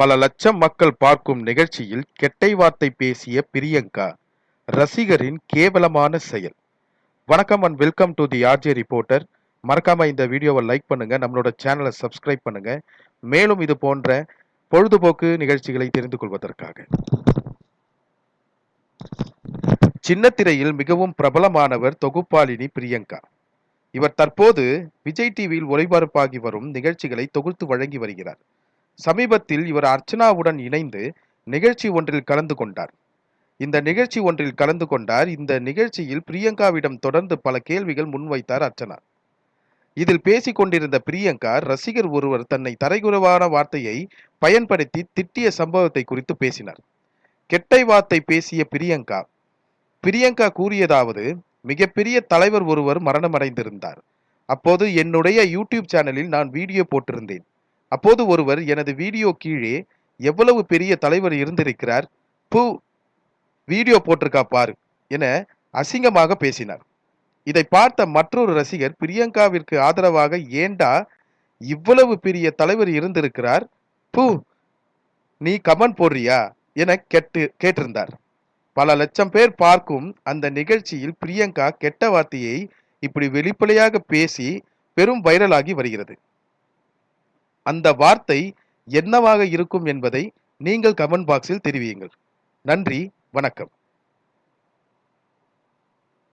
பல லட்சம் மக்கள் பார்க்கும் நிகழ்ச்சியில் கெட்டை வார்த்தை பேசிய பிரியங்கா ரசிகரின் கேவலமான செயல். வணக்கம் and welcome to the RJ reporter மறக்காம இந்த வீடியோவை லைக் பண்ணுங்க நம்மளோட சேனலை சப்ஸ்கிரைப் பண்ணுங்க. மேலும் இது போன்ற பொழுதுபோக்கு நிகழ்ச்சிகளை தெரிந்து கொள்வதற்காக. சின்னத்திரையில் மிகவும் பிரபலமானவர் தொகுப்பாளினி பிரியங்கா. இவர் தற்போது விஜய் டிவியில் ஒளிபரப்பாகி வரும் நிகழ்ச்சிகளை தொகுத்து வழங்கி வருகிறார். சமீபத்தில் இவர் அர்ச்சனாவுடன் இணைந்து நிகழ்ச்சி ஒன்றில் கலந்து கொண்டார். இந்த நிகழ்ச்சி ஒன்றில் கலந்து கொண்டார். இந்த நிகழ்ச்சியில் பிரியங்காவிடம் தொடர்ந்து பல கேள்விகள் முன்வைத்தார் அர்ச்சனா. இதில் பேசிக் கொண்டிருந்த பிரியங்கா ரசிகர் ஒருவர் தன்னை தரைகுறவான வார்த்தையை பயன்படுத்தி திட்டிய சம்பவத்தை குறித்து பேசினார். கெட்டை வார்த்தை பேசிய பிரியங்கா பிரியங்கா கூறியதாவது மிகப்பெரிய தலைவர் ஒருவர் மரணமடைந்திருந்தார். அப்போது என்னுடைய யூடியூப் சேனலில் நான் வீடியோ போட்டிருந்தேன். அப்போது ஒருவர் எனது வீடியோ கீழே எவ்வளவு பெரிய தலைவர் இருந்திருக்கிறார்? பூ வீடியோ போட்டிருக்கா பாரு என அசிங்கமாக பேசினார். இதை பார்த்த மற்றொரு ரசிகர் பிரியங்காவிற்கு ஆதரவாக ஏண்டா இவ்வளவு பெரிய தலைவர் இருந்திருக்கிறார்? பூ நீ கமெண்ட் போடுறியா? என கேட்டு கேட்டிருந்தார். பல லட்சம் பேர் பார்க்கும் அந்த நிகழ்ச்சியில் பிரியங்கா கெட்ட வார்த்தையை இப்படி வெளிப்படையாக பேசி பெரும் வைரலாகி வருகிறது. அந்த வார்த்தை என்னவாக இருக்கும் என்பதை நீங்கள் கமெண்ட் பாக்ஸில் தெரிவியுங்கள். நன்றி வணக்கம்.